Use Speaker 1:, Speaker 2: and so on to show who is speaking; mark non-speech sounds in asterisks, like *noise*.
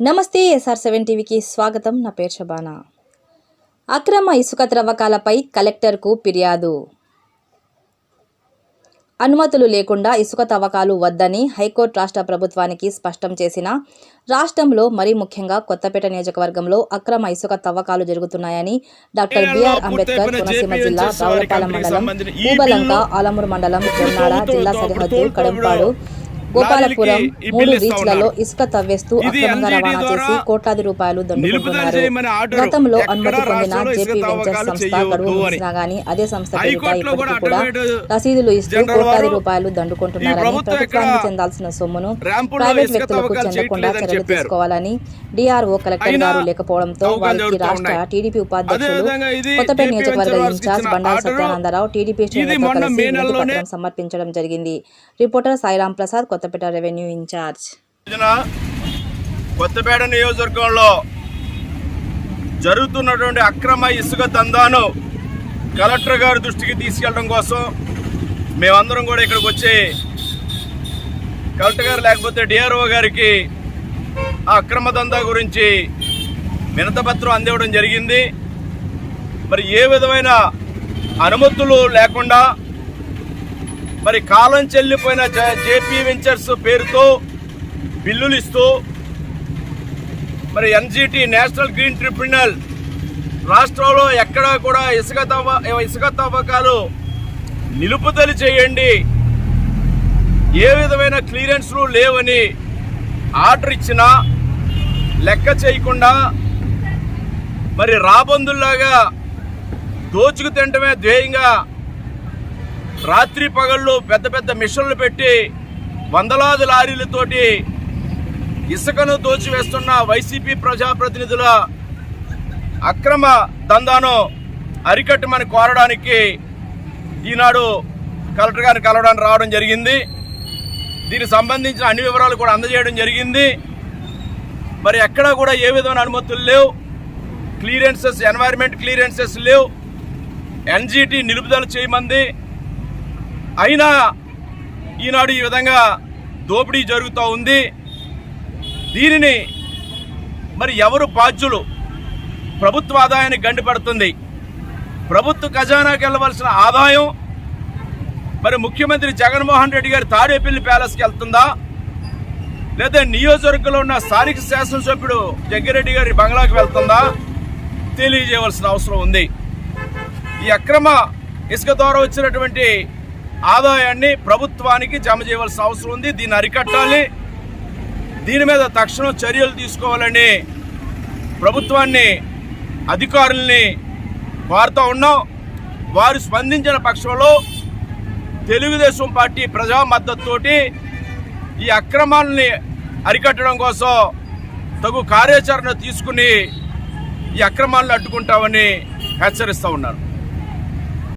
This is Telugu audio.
Speaker 1: నమస్తే ఎస్ఆర్ సెవెన్ టీవీకి స్వాగతం. నా పేరు శబానా. అక్రమ ఇసుక త్రవ్వకాలపై కలెక్టర్కు ఫిర్యాదు. అనుమతులు లేకుండా ఇసుక తవ్వకాలు వద్దని హైకోర్టు రాష్ట్ర ప్రభుత్వానికి స్పష్టం చేసిన రాష్ట్రంలో మరీ ముఖ్యంగా కొత్తపేట నియోజకవర్గంలో అక్రమ ఇసుక తవ్వకాలు జరుగుతున్నాయని డాక్టర్ బిఆర్ అంబేద్కర్ కోనసీమ జిల్లా రావులపాలెం మండలం ఊబలంక ఆలమూరు మండలం *laughs* జొన్నాడ జిల్లా సరిహద్దు కడంపాడు గోపాలపురం మూడు రీచ్లలో ఇసుక తవ్వేస్తూ అక్రమంగా రవాణా చేసి కోట్లాది రూపాయలు దండుకుంటున్నారు గతంలో అనుమతి పొందిన జేపీ వెంచర్స్ సంస్థ గడువు ముగిసినా గానీ అదే సంస్థ పేరిట ఇప్పటికీ కూడా రసీదులు ఇస్తూ కోట్లాది రూపాయలు దండుకుంటున్నారని ప్రభుత్వానికి చెందాల్సిన సొమ్మును ప్రైవేట్ వ్యక్తులకు చెందకుండా చర్యలు తీసుకోవాలని డిఆర్ఓ కలెక్టర్ గారు లేకపోవడంతో వారికి రాష్ట్ర టీడీపీ ఉపాధ్యక్షులు కొత్తపేట నియోజకవర్గ ఇన్ఛార్జ్ బండారు సత్యానందరావు టీడీపీ శ్రేణులతో కలిసి వినతి పత్రం సమర్పించడం జరిగింది. Reporter Sairam Prasad Kothapeta revenue in charge.
Speaker 2: Kothapeta నియోజకవర్గంలో జరుగుతున్నటువంటి అక్రమ ఇసుక దందాను కలెక్టర్ గారి దృష్టికి తీసుకెళ్ళడం కోసం మేమందరం కూడా ఇక్కడికి వచ్చి కలెక్టర్ గారు లేకపోతే డిఆర్ఓ గారికి ఆ అక్రమ దందా గురించి వినతపత్రం అందివ్వడం జరిగింది. మరి ఏ విధమైన అనుమతులు లేకుండా మరి కాలం చెల్లిపోయిన జేపీ వెంచర్స్ పేరుతో బిల్లులు ఇస్తూ మరి ఎన్జిటి నేషనల్ గ్రీన్ ట్రిబ్యునల్ రాష్ట్రంలో ఎక్కడా కూడా ఇసుక తవ్వ ఇసుక తవ్వకాలు నిలుపుదల చేయండి. ఏ విధమైన క్లియరెన్స్లు లేవని ఆర్డర్ ఇచ్చినా లెక్క చేయకుండా మరి రాబందుల్లాగా దోచుకు తినటమే ధ్యేయంగా రాత్రి పగళ్ళు పెద్ద పెద్ద మిషన్లు పెట్టి వందలాది లారీలతోటి ఇసుకను దోచివేస్తున్న వైసీపీ ప్రజాప్రతినిధుల అక్రమ దందాను అరికట్టమని కోరడానికి ఈనాడు కలెక్టర్ గారిని కలవడానికి రావడం జరిగింది. దీనికి సంబంధించిన అన్ని వివరాలు కూడా అందజేయడం జరిగింది. మరి ఎక్కడా కూడా ఏ విధమైన అనుమతులు లేవు. క్లియరెన్సెస్ ఎన్వైర్మెంట్ క్లియరెన్సెస్ లేవు. ఎన్జీటీ నిలుపుదల చేయమంది. అయినా ఈనాడు ఈ విధంగా దోపిడీ జరుగుతూ ఉంది. దీనిని మరి ఎవరు బాధ్యులు? ప్రభుత్వ ఆదాయాన్ని గండిపడుతుంది ప్రభుత్వ ఖజానాకి వెళ్ళవలసిన ఆదాయం మరి ముఖ్యమంత్రి జగన్మోహన్ రెడ్డి గారి తాడేపల్లి ప్యాలెస్కి వెళ్తుందా? లేదా నియోజకవర్గంలో ఉన్న స్థానిక శాసనసభ్యుడు జగ్గిరెడ్డి గారి బంగ్లాకి వెళ్తుందా? తెలియజేయవలసిన అవసరం ఉంది. ఈ అక్రమ ఇసుక ద్వారా వచ్చినటువంటి ఆదాయాన్ని ప్రభుత్వానికి జమ చేయవలసిన అవసరం ఉంది. దీన్ని అరికట్టాలి. దీని మీద తక్షణం చర్యలు తీసుకోవాలని ప్రభుత్వాన్ని అధికారుల్ని కోరుతూ ఉన్నాం. వారు స్పందించిన పక్షంలో తెలుగుదేశం పార్టీ ప్రజా మద్దతుతోటి ఈ అక్రమాలని అరికట్టడం కోసం తగు కార్యాచరణ తీసుకుని ఈ అక్రమాలను అడ్డుకుంటామని హెచ్చరిస్తూ ఉన్నారు.